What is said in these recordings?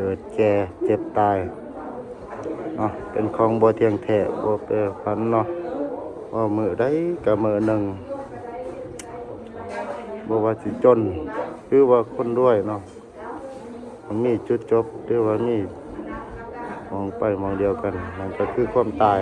เกิดแก่เจ็บตายเนาะเป็นของบ่เทียงแท้บ่เปรพันเนาะว่ามือได้กับมือหนึ่งบ่ว่าสิจนคือว่าคนด้วยเนาะมีจุดจบหรือว่ามีมองไปมองเดียวกันมันก็คือความตาย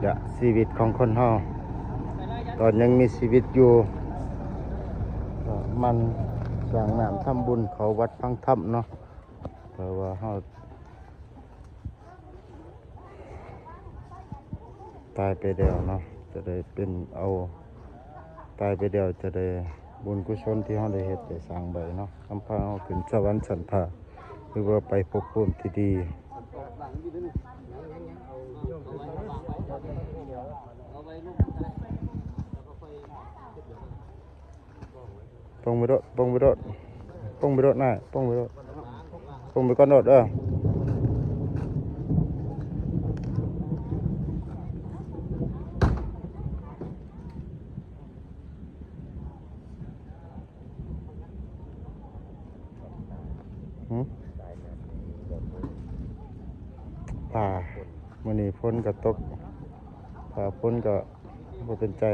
ี่ละชีวิตของคนเฮาตอนยังมีชีวิตอยู่มันสร้างน้ำทำบุญเขาวัดพังถ้ำเนาะเพราะว่าเฮาตายไปเดียวเนาะจะได้เป็นเอาตายไปเดียวจะได้บุญกุศลที่เฮาได้เฮ็ดได้สร้างไว้เนาะทำพาเฮาขึ้นสวรรค์สันพาหรือว่าไปพบภูมที่ดี ปองไปรถปองไปรถปองไปรถหน่อยปงไปรถปองไปก้อนรถเออป่ามันนี่พ้นกระตก ผ่าพ้นก็บ่เป็นใจ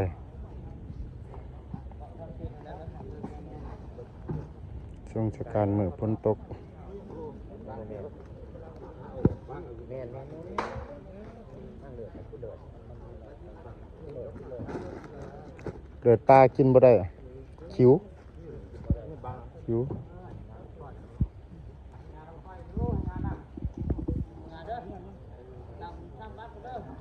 ช่วงะการมือพ้นตกเดือดตากินบ่ได้คิ้วคิ้ว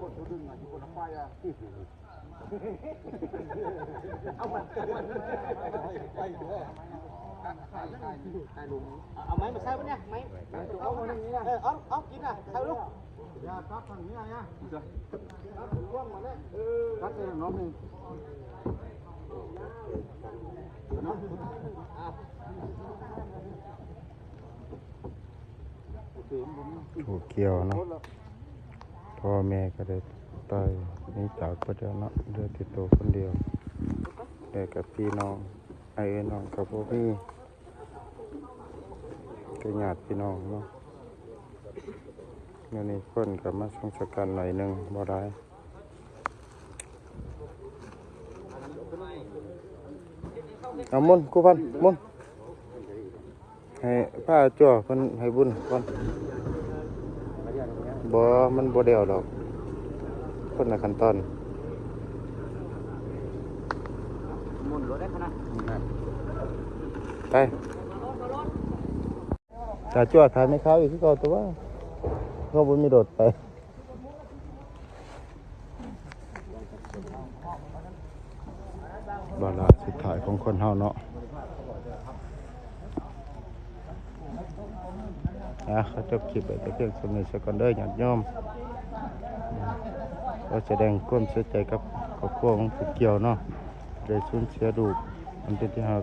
cô chú đừng là cô nó mà quay nữa à, máy mà sao bữa nha máy ông ông ông kín à sao lúc dạ tắt thằng như này nha tắt cái nó này nó Chùa Kiều nó. พ่อแม่ก็ได้ตายนี่จากไปแล้วนาะเดือติดตัวคนเดียวแต่กับพี่น้องไอ้น้องกับพวกพี่ก็ยาดพี่น้องเนาะเนี่ยนี่คนกับมาสงสกันหน่อยหนึ่งบ่ได้เอามุนกูพันมุนให้ผ้าจ่อพันให้บุญพัน บ่มันบ่เดียวหรอก คนละขั้นตอนมุนรถได้ขนาดไปจ่าจ้วทานให้เขาอีกที่เก่าตัวเขาบุญมีรถไปบาลาสุดท้ายของคนเฮาเนาะ นะเขาจบคลิปไปแต่เพียงสมัยสกันเด้อหยาดย่อมก็แสดงความเสียใจกับครอบครัวของผู้เกี่ยวเนาะได้สูญเสียดูมันเป็นที่หัก